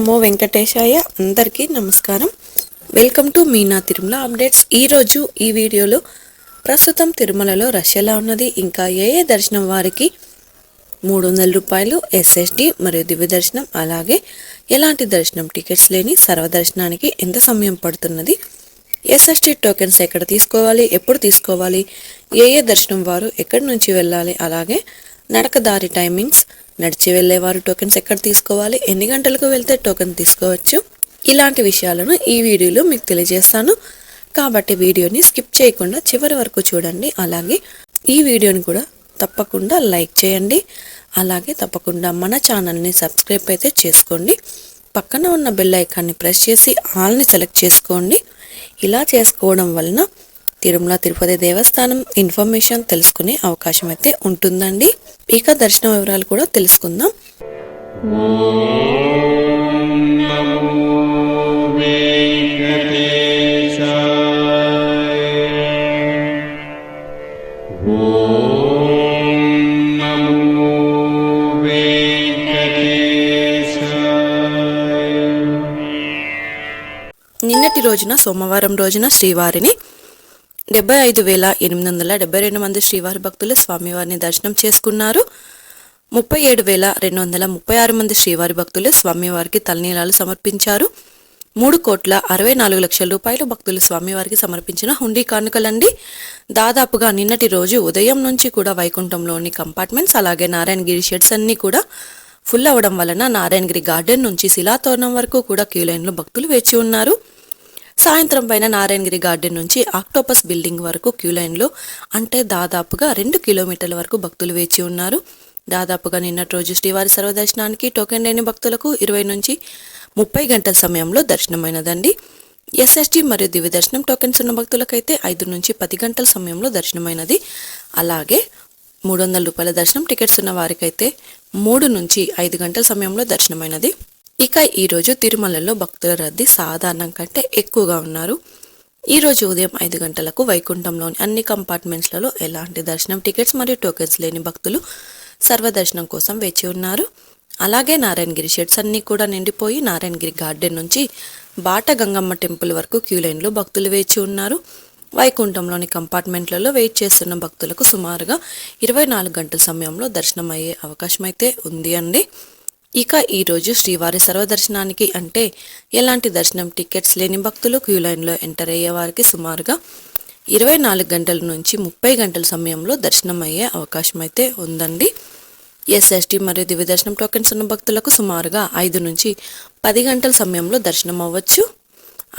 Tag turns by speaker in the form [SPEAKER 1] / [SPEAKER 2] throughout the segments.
[SPEAKER 1] నమో వెంకటేశాయ అందరికీ నమస్కారం. Welcome to Meena Tirumala updates. ఈరోజు ఈ వీడియోలో ప్రస్తుతం తిరుమలలో రష్ ఎలా ఉన్నది. ఇంకా ఏ ఏ దర్శనం వారికి మూడు వందల రూపాయలు ఎస్ఎస్డి మరియు దివ్య దర్శనం అలాగే ఎలాంటి దర్శనం టికెట్స్ లేని సర్వదర్శనానికి ఎంత సమయం పడుతున్నది ఎస్ఎస్టీ టోకెన్స్ ఎక్కడ తీసుకోవాలి ఎప్పుడు తీసుకోవాలి ఏ ఏ దర్శనం వారు ఎక్కడి నుంచి వెళ్ళాలి అలాగే నడకదారి టైమింగ్స్ నడిచి వెళ్ళేవారు టోకెన్స్ ఎక్కడ తీసుకోవాలి? ఎన్ని గంటలకు వెళ్తే టోకెన్ తీసుకోవచ్చు? ఇలాంటి విషయాలను ఈ వీడియోలో మీకు తెలియజేస్తాను. కాబట్టి వీడియోని స్కిప్ చేయకుండా చివరి వరకు చూడండి. అలాగే ఈ వీడియోని కూడా తప్పకుండా లైక్ చేయండి. అలాగే తప్పకుండా మన ఛానల్ని సబ్స్క్రైబ్ అయితే చేసుకోండి. పక్కన ఉన్న బెల్ ఐకాన్ని ప్రెస్ చేసి ఆల్ని సెలెక్ట్ చేసుకోండి. ఇలా చేసుకోవడం వలన తిరుమల తిరుపతి దేవస్థానం ఇన్ఫర్మేషన్ తెలుసుకునే అవకాశం అయితే ఉంటుందండి. ఇక దర్శన వివరాలు కూడా తెలుసుకుందాం. నిన్నటి రోజున సోమవారం రోజున శ్రీవారిని డెబ్బై ఐదు వేల ఎనిమిది వందల డెబ్బై రెండు మంది శ్రీవారి భక్తులు స్వామివారిని దర్శనం చేసుకున్నారు. ముప్పై ఏడు వేల రెండు వందల ముప్పై ఆరు మంది శ్రీవారి భక్తులు స్వామివారికి తలనీలాలు సమర్పించారు. మూడు కోట్ల అరవై నాలుగు లక్షల రూపాయలు భక్తులు స్వామివారికి సమర్పించిన హుండీ కానుకలండి. దాదాపుగా నిన్నటి రోజు ఉదయం నుంచి కూడా వైకుంఠంలోని కంపార్ట్మెంట్స్ అలాగే నారాయణగిరి షెడ్స్ అన్నీ కూడా ఫుల్ అవ్వడం వలన నారాయణగిరి గార్డెన్ నుంచి శిలాతోరణం వరకు కూడా క్యూ లైన్లో భక్తులు వేచి ఉన్నారు. సాయంత్రం పైన నారాయణగిరి గార్డెన్ నుంచి ఆక్టోపస్ బిల్డింగ్ వరకు క్యూ లైన్లో అంటే దాదాపుగా రెండు కిలోమీటర్ల వరకు భక్తులు వేచి ఉన్నారు. దాదాపుగా నిన్నటి రోజు శ్రీవారి సర్వదర్శనానికి టోకెన్ లేని భక్తులకు ఇరవై నుంచి ముప్పై గంటల సమయంలో దర్శనమైనదండి. ఎస్ఎస్టీ మరియు దివ్య దర్శనం టోకెన్స్ ఉన్న భక్తులకైతే ఐదు నుంచి పది గంటల సమయంలో దర్శనమైనది. అలాగే మూడు వందల రూపాయల దర్శనం టికెట్స్ ఉన్న వారికైతే మూడు నుంచి ఐదు గంటల సమయంలో దర్శనమైనది. ఇక ఈరోజు తిరుమలలో భక్తుల రద్దీ సాధారణం కంటే ఎక్కువగా ఉన్నారు. ఈరోజు ఉదయం ఐదు గంటలకు వైకుంఠంలోని అన్ని కంపార్ట్మెంట్స్లలో ఎలాంటి దర్శనం టికెట్స్ మరియు టోకెన్స్ లేని భక్తులు సర్వదర్శనం కోసం వేచి ఉన్నారు. అలాగే నారాయణగిరి షెడ్స్ అన్నీ కూడా నిండిపోయి నారాయణగిరి గార్డెన్ నుంచి బాట గంగమ్మ టెంపుల్ వరకు క్యూ లైన్లో భక్తులు వేచి ఉన్నారు. వైకుంఠంలోని కంపార్ట్మెంట్లలో వెయిట్ చేస్తున్న భక్తులకు సుమారుగా ఇరవై నాలుగు గంటల సమయంలో దర్శనం అయ్యే అవకాశం అయితే ఉంది అండి. ఇక ఈరోజు శ్రీవారి సర్వదర్శనానికి అంటే ఎలాంటి దర్శనం టికెట్స్ లేని భక్తులు క్యూ లైన్లో ఎంటర్ అయ్యే వారికి సుమారుగా ఇరవై నాలుగు గంటల నుంచి ముప్పై గంటల సమయంలో దర్శనం అయ్యే అవకాశం అయితే ఉందండి. ఎస్ఎస్టీ మరియు దివ్య దర్శనం టోకెన్స్ ఉన్న భక్తులకు సుమారుగా ఐదు నుంచి పది గంటల సమయంలో దర్శనం అవ్వచ్చు.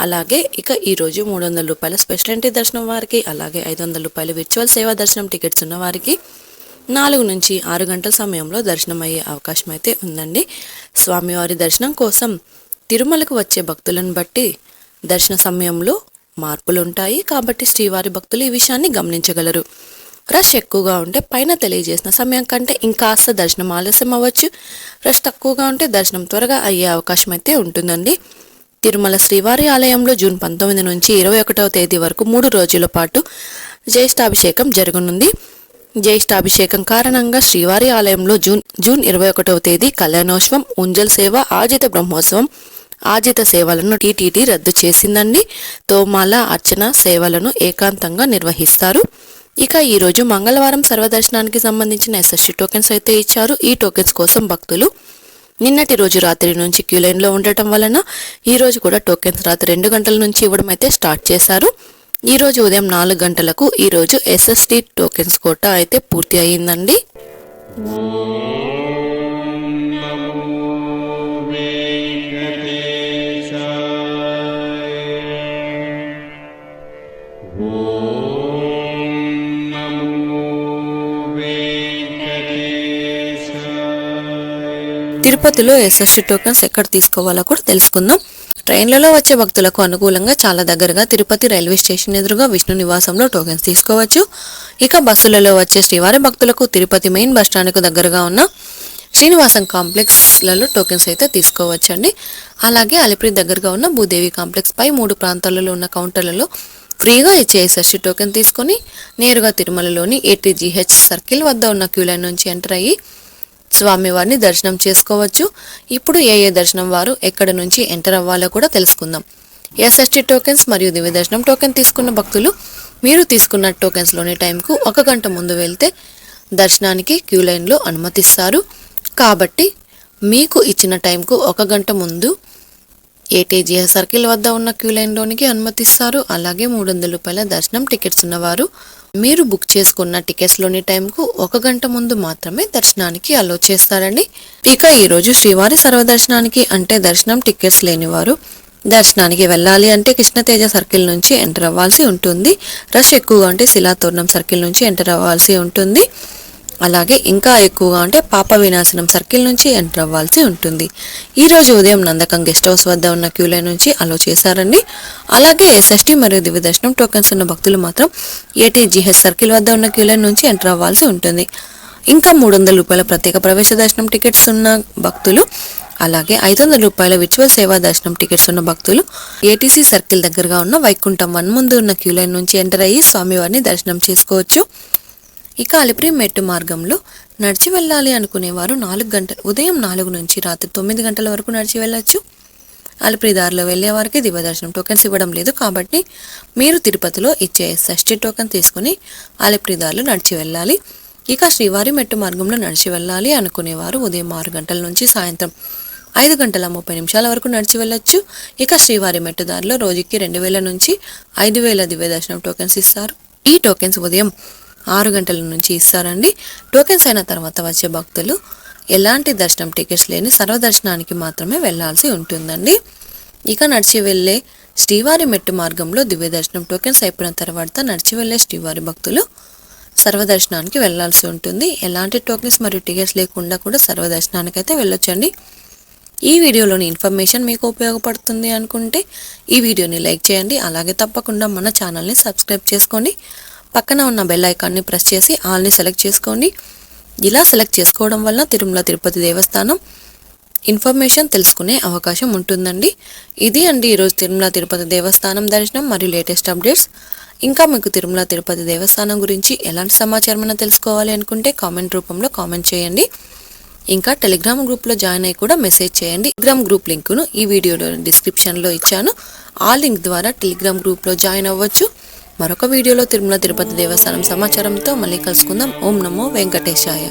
[SPEAKER 1] అలాగే ఇక ఈరోజు మూడు వందల రూపాయల స్పెషల్ ఎంట్రీ దర్శనం వారికి అలాగే ఐదు వందల రూపాయల విర్చువల్ సేవా దర్శనం టికెట్స్ ఉన్న వారికి నాలుగు నుంచి ఆరు గంటల సమయంలో దర్శనం అయ్యే అవకాశం అయితే ఉందండి. స్వామివారి దర్శనం కోసం తిరుమలకు వచ్చే భక్తులను బట్టి దర్శన సమయంలో మార్పులు ఉంటాయి కాబట్టి శ్రీవారి భక్తులు ఈ విషయాన్ని గమనించగలరు. రష్ ఎక్కువగా ఉంటే పైన తెలియజేసిన సమయం కంటే ఇంకాస్త దర్శనం ఆలస్యం అవ్వచ్చు. రష్ తక్కువగా ఉంటే దర్శనం త్వరగా అయ్యే అవకాశం అయితే ఉంటుందండి. తిరుమల శ్రీవారి ఆలయంలో జూన్ పంతొమ్మిది నుంచి ఇరవై ఒకటవ తేదీ వరకు మూడు రోజుల పాటు జ్యేష్ఠాభిషేకం జరగనుంది. జ్యేష్ఠాభిషేకం కారణంగా శ్రీవారి ఆలయంలో జూన్ జూన్ ఇరవై ఒకటవ తేదీ కళ్యాణోత్సవం ఉంజల్ సేవ ఆజిత బ్రహ్మోత్సవం ఆజిత సేవలను టీటీడీ రద్దు చేసిందండి. తోమాల అర్చన సేవలను ఏకాంతంగా నిర్వహిస్తారు. ఇక ఈరోజు మంగళవారం సర్వదర్శనానికి సంబంధించిన ఎస్ఎస్సీ టోకెన్స్ అయితే ఇచ్చారు. ఈ టోకెన్స్ కోసం భక్తులు నిన్నటి రోజు రాత్రి నుంచి క్యూ లైన్లో ఉండటం వలన ఈరోజు కూడా టోకెన్స్ రాత్రి రెండు గంటల నుంచి ఇవ్వడం అయితే స్టార్ట్ చేశారు. ఈరోజు ఉదయం నాలుగు గంటలకు ఈరోజు ఎస్ఎస్టీ టోకెన్స్ కోట అయితే పూర్తి అయ్యిందండి. తిరుపతిలో ఎస్ఎస్టీ టోకెన్స్ ఎక్కడ తీసుకోవాలో కూడా తెలుసుకుందాం. ట్రైన్లలో వచ్చే భక్తులకు అనుకూలంగా చాలా దగ్గరగా తిరుపతి రైల్వే స్టేషన్ ఎదురుగా విష్ణు నివాసంలో టోకెన్స్ తీసుకోవచ్చు. ఇక బస్సులలో వచ్చే శ్రీవారి భక్తులకు తిరుపతి మెయిన్ బస్ స్టాండ్కు దగ్గరగా ఉన్న శ్రీనివాసం కాంప్లెక్స్లలో టోకెన్స్ అయితే తీసుకోవచ్చండి. అలాగే అలిపిరి దగ్గరగా ఉన్న భూదేవి కాంప్లెక్స్ పై మూడు ప్రాంతాలలో ఉన్న కౌంటర్లలో ఫ్రీగా ఇచ్చే టోకెన్ తీసుకొని నేరుగా తిరుమలలోని ఏటీజీహెచ్ సర్కిల్ వద్ద ఉన్న క్యూ లైన్ నుంచి ఎంటర్ అయ్యి స్వామివారిని దర్శనం చేసుకోవచ్చు. ఇప్పుడు ఏ ఏ దర్శనం వారు ఎక్కడ నుంచి ఎంటర్ అవ్వాలో కూడా తెలుసుకుందాం. ఎస్ఎస్టీ టోకెన్స్ మరియు దివ్య దర్శనం టోకెన్ తీసుకున్న భక్తులు మీరు తీసుకున్న టోకెన్స్లోని టైంకు ఒక గంట ముందు వెళ్తే దర్శనానికి క్యూ లైన్లో అనుమతిస్తారు. కాబట్టి మీకు ఇచ్చిన టైంకు ఒక గంట ముందు ఏటీజీఆర్ సర్కిల్ వద్ద ఉన్న క్యూ లైన్లోనికి అనుమతిస్తారు. అలాగే మూడు వందల రూపాయల దర్శనం టికెట్స్ ఉన్నవారు. మీరు బుక్ చేసుకున్న టికెట్స్లోని టైంకు ఒక గంట ముందు మాత్రమే దర్శనానికి అలో చేస్తారండి. ఇక ఈరోజు శ్రీవారి సర్వదర్శనానికి అంటే దర్శనం టికెట్స్ లేనివారు దర్శనానికి వెళ్ళాలి అంటే కృష్ణతేజ సర్కిల్ నుంచి ఎంటర్ అవ్వాల్సి ఉంటుంది. రష్ ఎక్కువగా ఉంటే శిలాతోరణం సర్కిల్ నుంచి ఎంటర్ అవ్వాల్సి ఉంటుంది. అలాగే ఇంకా ఎక్కువగా అంటే పాప వినాశనం సర్కిల్ నుంచి ఎంటర్ అవ్వాల్సి ఉంటుంది. ఈ రోజు ఉదయం నందకం గెస్ట్ హౌస్ వద్ద ఉన్న క్యూ లైన్ నుంచి అలో చేశారండి. అలాగే షష్ఠి మరియు దివ్య దర్శనం టోకెన్స్ ఉన్న భక్తులు మాత్రం ఏటీజీహెచ్ సర్కిల్ వద్ద ఉన్న క్యూ లైన్ నుంచి ఎంటర్ అవ్వాల్సి ఉంటుంది. ఇంకా మూడు వందల రూపాయల ప్రత్యేక ప్రవేశ దర్శనం టికెట్స్ ఉన్న భక్తులు అలాగే ఐదు వందల రూపాయల విచువల్ సేవా దర్శనం టికెట్స్ ఉన్న భక్తులు ఏటీసీ సర్కిల్ దగ్గరగా ఉన్న వైకుంఠం వన్ ముందు ఉన్న క్యూ లైన్ నుంచి ఎంటర్ అయ్యి స్వామివారిని దర్శనం చేసుకోవచ్చు. ఇక అలిపిరి మెట్టు మార్గంలో నడిచి వెళ్ళాలి అనుకునేవారు నాలుగు గంటల ఉదయం నాలుగు నుంచి రాత్రి తొమ్మిది గంటల వరకు నడిచి వెళ్ళొచ్చు. అలిపిరి దారిలో వెళ్ళే వారికి దివ్యదర్శనం టోకెన్స్ ఇవ్వడం లేదు కాబట్టి మీరు తిరుపతిలో ఇచ్చే షష్ఠి టోకెన్ తీసుకుని అలిపిరి దారిలో నడిచి వెళ్ళాలి. ఇక శ్రీవారి మెట్టు మార్గంలో నడిచి వెళ్ళాలి అనుకునేవారు ఉదయం ఆరు గంటల నుంచి సాయంత్రం ఐదు గంటల ముప్పై నిమిషాల వరకు నడిచి వెళ్ళొచ్చు. ఇక శ్రీవారి మెట్టు దారిలో రోజుకి రెండు వేల నుంచి ఐదు వేల దివ్య దర్శనం టోకెన్స్ ఇస్తారు. ఈ టోకెన్స్ ఉదయం ఆరు గంటల నుంచి ఇస్తారండి. టోకెన్స్ అయిన తర్వాత వచ్చే భక్తులు ఎలాంటి దర్శనం టికెట్స్ లేని సర్వదర్శనానికి మాత్రమే వెళ్ళాల్సి ఉంటుందండి. ఇక నడిచి వెళ్ళే శ్రీవారి మెట్టు మార్గంలో దివ్య దర్శనం టోకెన్స్ అయిపోయిన తర్వాత నడిచి వెళ్ళే శ్రీవారి భక్తులు సర్వదర్శనానికి వెళ్ళాల్సి ఉంటుంది. ఎలాంటి టోకెన్స్ మరియు టికెట్స్ లేకుండా కూడా సర్వదర్శనానికి అయితే వెళ్ళొచ్చండి. ఈ వీడియోలోని ఇన్ఫర్మేషన్ మీకు ఉపయోగపడుతుంది అనుకుంటే ఈ వీడియోని లైక్ చేయండి. అలాగే తప్పకుండా మన ఛానల్ని సబ్స్క్రైబ్ చేసుకోండి. పక్కన ఉన్న బెల్ ఐకాన్ని ప్రెస్ చేసి ఆల్ని సెలెక్ట్ చేసుకోండి. ఇలా సెలెక్ట్ చేసుకోవడం వల్ల తిరుమల తిరుపతి దేవస్థానం ఇన్ఫర్మేషన్ తెలుసుకునే అవకాశం ఉంటుందండి. ఇది అండి ఈరోజు తిరుమల తిరుపతి దేవస్థానం దర్శనం మరియు లేటెస్ట్ అప్డేట్స్ ఇంకా మీకు తిరుమల తిరుపతి దేవస్థానం గురించి ఎలాంటి సమాచారం అయినా తెలుసుకోవాలి అనుకుంటే కామెంట్ రూపంలో కామెంట్ చేయండి. ఇంకా టెలిగ్రామ్ గ్రూప్లో జాయిన్ అయ్యి కూడా మెసేజ్ చేయండి. టెలిగ్రామ్ గ్రూప్ లింకును ఈ వీడియోలో డిస్క్రిప్షన్లో ఇచ్చాను. ఆ లింక్ ద్వారా టెలిగ్రామ్ గ్రూప్లో జాయిన్ అవ్వచ్చు. మరొక వీడియోలో తిరుమల తిరుపతి దేవస్థానం సమాచారంతో మళ్ళీ కలుసుకుందాం. ఓం నమో వెంకటేశాయ.